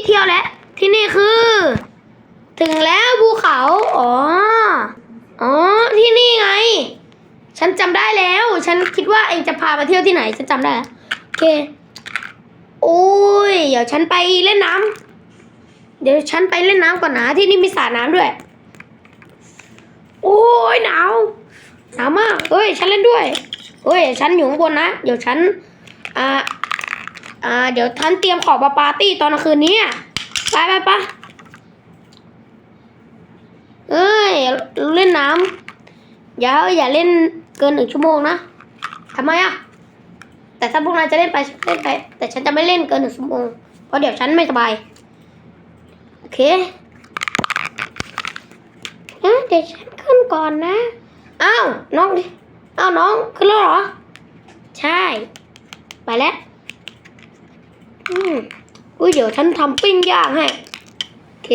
ที่เที่ยวแล้ว ที่นี่คือ ถึงแล้วภูเขา อ๋อ อ๋อ ที่นี่ไง ฉันจำได้แล้ว ฉันคิดว่าเองจะพามาเที่ยวที่ไหน ฉันจำได้แล้วโอเค โอ้ย เดี๋ยวฉันไปเล่นน้ำเดี๋ยวฉันไปเล่นน้ำก่อนนะ ที่นี่มีสระน้ำด้วย โอ้ยหนาว หนาวมากเฮ้ย ฉันเล่นด้วยเฮ้ย ฉันอยู่ข้างบนนะ เดี๋ยวฉัน อ่า อ่า เดี๋ยวฉันเตรียมของมาปาร์ตี้ตอนกลางคืนนี้ไปไปไปเอ้ย เล่นน้ำอย่าอย่าเล่นเกินหนึ่งชั่วโมงนะทำไมอะ แต่ถ้าพวกนายจะเล่นไปเล่นไป แต่ฉันจะไม่เล่นเกินหนึ่งชั่วโมง เพราะเดี๋ยวฉันไม่สบาย โอเคเอ้ยเดี๋ยวฉันขึ้นก่อนนะอ้าวน้องดิอ้าวน้องขึ้นแล้วเหรอ ใช่ ไปแล้ว อืมอุ้ยเดี๋ยวฉันทำปิ้งย่างให้ โอเค